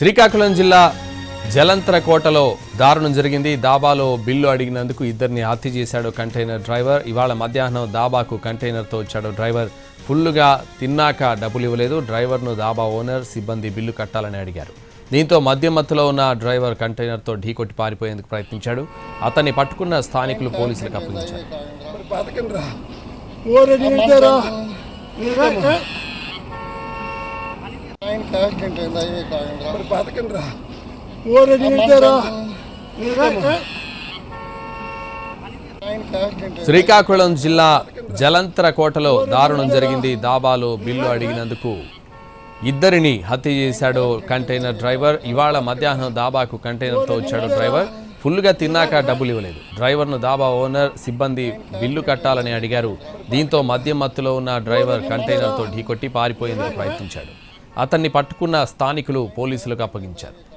శ్రీకాకుళం జిల్లా జలంతర కోటలో దారుణం జరిగింది. దాబాలో బిల్లు అడిగినందుకు ఇద్దరిని హత్య చేశాడు కంటైనర్ డ్రైవర్. ఇవాళ మధ్యాహ్నం దాబాకు కంటైనర్తో వచ్చాడు డ్రైవర్. ఫుల్లుగా తిన్నాక డబ్బులు ఇవ్వలేదు. డ్రైవర్ను దాబా ఓనర్ సిబ్బంది బిల్లు కట్టాలని అడిగారు. దీంతో మద్యం మత్తులో ఉన్న డ్రైవర్ కంటైనర్తో ఢీకొట్టి పారిపోయేందుకు ప్రయత్నించాడు. అతన్ని పట్టుకున్న స్థానికులు పోలీసులకు అప్పగించారు. ఓరే శ్రీకాకుళం జిల్లా జలంతర కోటలో దారుణం జరిగింది. దాబాలో బిల్లు అడిగినందుకు ఇద్దరిని హత్య చేశాడు కంటైనర్ డ్రైవర్. ఇవాళ మధ్యాహ్నం దాబాకు కంటైనర్తో వచ్చాడు డ్రైవర్. ఫుల్గా తిన్నాక డబ్బులు ఇవ్వలేదు. డ్రైవర్ను దాబా ఓనర్ సిబ్బంది బిల్లు కట్టాలని అడిగారు. దీంతో మద్యం మత్తులో ఉన్న డ్రైవర్ కంటైనర్తో ఢీకొట్టి పారిపోయేందుకు ప్రయత్నించాడు. అతన్ని పట్టుకున్న స్థానికులు పోలీసులకు అప్పగించారు.